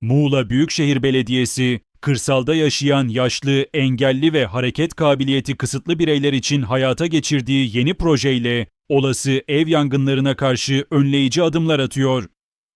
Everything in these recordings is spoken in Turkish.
Muğla Büyükşehir Belediyesi, kırsalda yaşayan yaşlı, engelli ve hareket kabiliyeti kısıtlı bireyler için hayata geçirdiği yeni projeyle olası ev yangınlarına karşı önleyici adımlar atıyor.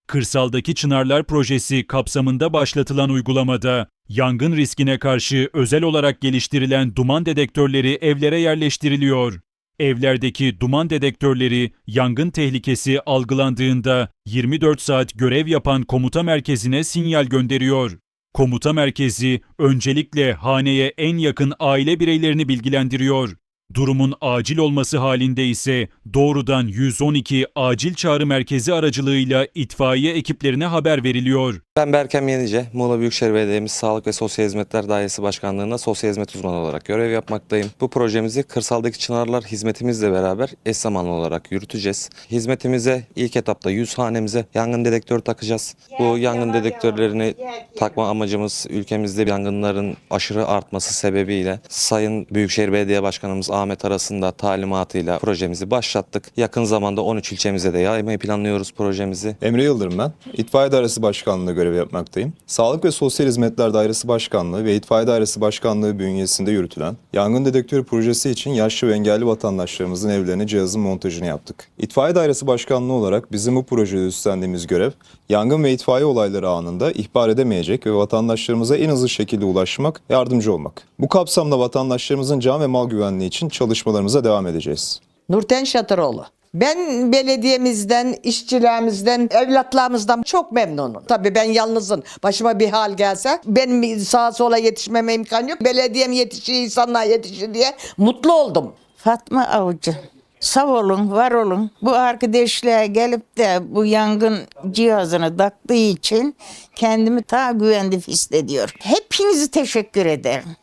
Kırsaldaki Çınarlar Projesi kapsamında başlatılan uygulamada yangın riskine karşı özel olarak geliştirilen duman dedektörleri evlere yerleştiriliyor. Evlerdeki duman dedektörleri yangın tehlikesi algılandığında 24 saat görev yapan komuta merkezine sinyal gönderiyor. Komuta merkezi öncelikle haneye en yakın aile bireylerini bilgilendiriyor. Durumun acil olması halinde ise doğrudan 112 acil çağrı merkezi aracılığıyla itfaiye ekiplerine haber veriliyor. Ben Berkem Yenice, Muğla Büyükşehir Belediye'miz Sağlık ve Sosyal Hizmetler Dairesi Başkanlığı'nda sosyal hizmet uzmanı olarak görev yapmaktayım. Bu projemizi kırsaldaki Çınarlar hizmetimizle beraber eş zamanlı olarak yürüteceğiz. Hizmetimize ilk etapta 100 hanemize yangın dedektörü takacağız. Bu yangın dedektörlerini takma amacımız ülkemizde yangınların aşırı artması sebebiyle Sayın Büyükşehir Belediye Başkanımız Ahmet arasında talimatıyla projemizi başlattık. Yakın zamanda 13 ilçemize de yaymayı planlıyoruz projemizi. Emre Yıldırım ben. İtfaiye Dairesi Başkanlığı'nda görev yapmaktayım. Sağlık ve Sosyal Hizmetler Dairesi Başkanlığı ve İtfaiye Dairesi Başkanlığı bünyesinde yürütülen yangın dedektörü projesi için yaşlı ve engelli vatandaşlarımızın evlerine cihazın montajını yaptık. İtfaiye Dairesi Başkanlığı olarak bizim bu projede üstlendiğimiz görev, yangın ve itfaiye olayları anında ihbar edemeyecek ve vatandaşlarımıza en hızlı şekilde ulaşmak, yardımcı olmak. Bu kapsamda vatandaşlarımızın can ve mal güvenliği için çalışmalarımıza devam edeceğiz. Nurten Şatıroğlu. Ben belediyemizden, işçilerimizden, evlatlarımızdan çok memnunum. Tabii ben yalnızım. Başıma bir hal gelse benim sağa sola yetişmeme imkan yok. Belediyem yetişir, insanlar yetişir diye mutlu oldum. Fatma Avcı. Sağ olun, var olun. Bu arkadaşlar gelip de bu yangın cihazını taktığı için kendimi daha güvende hissediyorum. Hepinizi teşekkür ederim.